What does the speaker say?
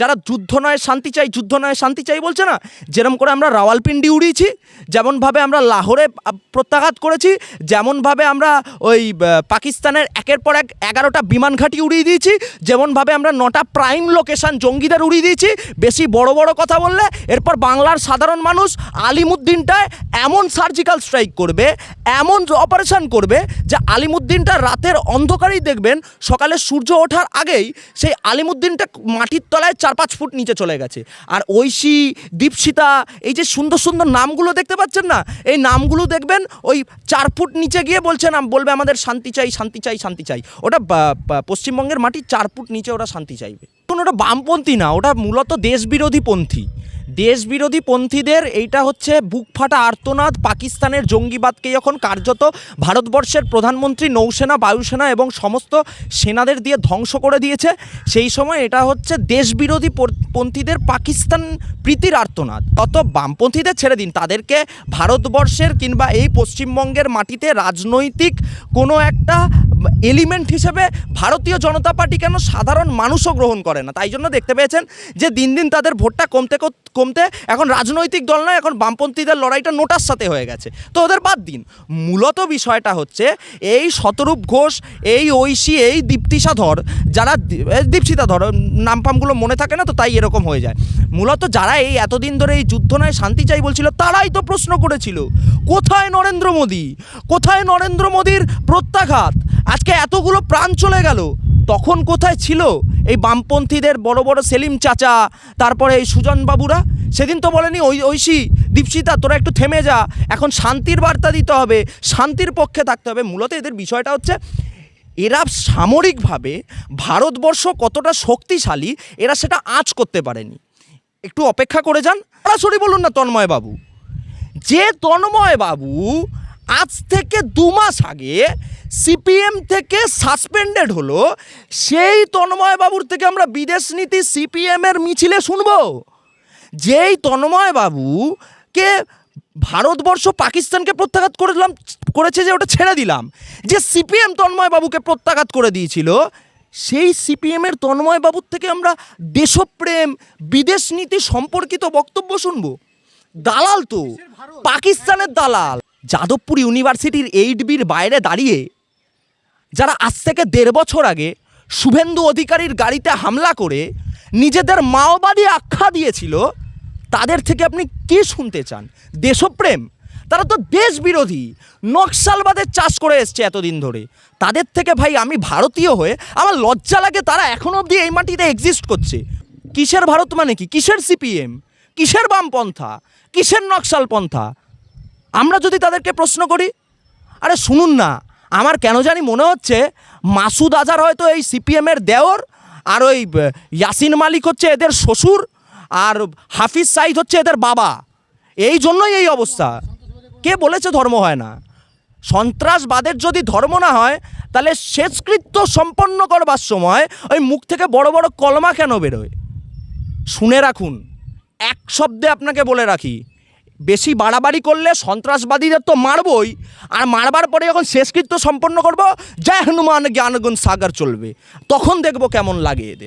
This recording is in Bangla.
যারা যুদ্ধ নয়, শান্তি চাই, যুদ্ধ নয়, শান্তি চাই বলছে না? যেরকম করে আমরা রাওয়ালপিন্ডি উড়িয়েছি, যেমনভাবে আমরা লাহোরে প্রত্যাঘাত করেছি, যেমনভাবে আমরা ওই পাকিস্তানের একের পর এক এগারোটা বিমান ঘাঁটি উড়িয়ে দিয়েছি, যেমনভাবে আমরা নটা প্রাইম লোকেশান জঙ্গিদের উড়িয়ে দিয়েছি, বেশি বড় বড় কথা বললে, এরপর বাংলার সাধারণ মানুষ আলিমুদ্দিনটায় এমন সার্জিক্যাল স্ট্রাইক করবে, এমন অপারেশন করবে যে আলিমুদ্দিনটা রাতের অন্ধকারেই দেখবেন, সকালে সূর্য ওঠার আগেই সেই আলিমুদ্দিনটা মাটির তলায় চার পাঁচ ফুট নিচে চলে গেছে। আর ঐশী, দীপশিতা, এই যে সুন্দর সুন্দর নামগুলো দেখতে পাচ্ছেন না? এই নামগুলো দেখবেন ওই চার ফুট নিচে গিয়ে বলছে বলবে আমাদের শান্তি চাই শান্তি চাই শান্তি চাই। ওটা পশ্চিমবঙ্গের মাটি চার ফুট নিচে ওরা শান্তি চাইবে। এখন ওটা বামপন্থী না, ওটা মূলত দেশবিরোধী পন্থী। দেশবিরোধী পন্থীদের এইটা হচ্ছে বুক ফাটা আর্তনাদ। পাকিস্তানের জঙ্গিবাদকে যখন কার্যত ভারতবর্ষের প্রধানমন্ত্রী নৌসেনা, বায়ুসেনা এবং সমস্ত সেনাদের দিয়ে ধ্বংস করে দিয়েছে, সেই সময় এটা হচ্ছে দেশবিরোধী পন্থীদের পাকিস্তান প্রীতির আর্তনাদ। অত বামপন্থীদের ছেড়ে দিন, তাদেরকে ভারতবর্ষের কিংবা এই পশ্চিমবঙ্গের মাটিতে রাজনৈতিক কোনো একটা এলিমেন্ট হিসেবে ভারতীয় জনতা পার্টি কেন সাধারণ মানুষও গ্রহণ করে না? তাই জন্য দেখতে পেয়েছেন যে দিন দিন তাদের ভোটটা কমতে কমতে এখন রাজনৈতিক দল নয়, এখন বামপন্থীদের লড়াইটা নোটার সাথে হয়ে গেছে। তো ওদের বাদ দিন। মূলত বিষয়টা হচ্ছে এই শতরূপ ঘোষ, এই ঐশী, এই দীপ্তিশা ধর যারা দীপশিতা ধর নাম ফামগুলো মনে থাকে না তো তাই এরকম হয়ে যায়। মূলত যারা এই এতদিন ধরে এই যুদ্ধ নয়, শান্তি চাই বলছিল তারাই তো প্রশ্ন করেছিল, কোথায় নরেন্দ্র মোদী? কোথায় নরেন্দ্র মোদীর প্রত্যাঘাত? আজকে এতগুলো প্রাণ চলে গেল। তখন কোথায় ছিল এই বামপন্থীদের বড় বড় সেলিম চাচা, তারপরে এই সুজন বাবুরা? সেদিন তো বলেনি, ওই, ঐশী, দীপশিতা, তোরা একটু থেমে যা। এখন শান্তির বার্তা দিতে হবে, শান্তির পক্ষে থাকতে হবে। মূলত এদের বিষয়টা হচ্ছে, এরা সামরিকভাবে ভারতবর্ষ কতটা শক্তিশালী, এরা সেটা আঁচ করতে পারেনি। একটু অপেক্ষা করে যান। সরাসরি বলুন না তন্ময় বাবু। যে তন্ময় বাবু আজ থেকে দু মাস আগে সিপিএম থেকে সাসপেন্ডেড হলো সেই তন্ময় বাবুর থেকে আমরা বিদেশ নীতি সিপিএমের মিছিলে শুনব। যেই তন্ময় বাবুকে ভারতবর্ষ পাকিস্তানকে প্রত্যাঘাত করলাম করেছে যে ওটা ছেড়ে দিলাম যে সিপিএম তন্ময় বাবুকে প্রত্যাঘাত করে দিয়েছিল সেই সিপিএমের তন্ময় বাবুর থেকে আমরা দেশপ্রেম বিদেশ নীতি সম্পর্কিত বক্তব্য শুনব। দালাল তো পাকিস্তানের দালাল। যাদবপুর ইউনিভার্সিটির এইট বির বাইরে দাঁড়িয়ে যারা আজ থেকে দেড় বছর আগে শুভেন্দু অধিকারীর গাড়িতে হামলা করে নিজেদের মাওবাদী আখ্যা দিয়েছিল, তাদের থেকে আপনি কি শুনতে চান? দেশপ্রেম? তারা তো দেশ বিরোধী নকশালবাদের চাষ করে এসছে এতদিন ধরে। তাদের থেকে ভাই আমি ভারতীয় হয়ে আমার লজ্জা লাগে তারা এখনও অবধি এই মাটিতে এক্সিস্ট করছে। কিসের ভারত মানে কি? কিসের সিপিএম কিসের বামপন্থা? কিসের নকশালপন্থা? আমরা যদি তাদেরকে প্রশ্ন করি, আরে শুনুন না, আমার কেন জানি মনে হচ্ছে মাসুদ আজহার হয়তো এই সিপিএমের দেওর, আর ওই ইয়াসিন মালিক হচ্ছে এদের শ্বশুর, আর হাফিজ সাইদ হচ্ছে এদের বাবা। এই জন্যই এই অবস্থা। কে বলেছে ধর্ম হয় না? সন্ত্রাসবাদের যদি ধর্ম না হয়, তাহলে শেষকৃত্য সম্পন্ন করবার সময় ওই মুখ থেকে বড় বড় কলমা কেন বেরোয়? শুনে রাখুন, এক শব্দে আপনাকে বলে রাখি বেশি বাড়াবাড়ি করলে সন্ত্রাসবাদীদের তো মারবই। আর মারবার পরে যখন শেষকৃত্য সম্পন্ন করব, জয় হনুমান জ্ঞানগুণ সাগর চলবে। তখন দেখব কেমন লাগে এদের।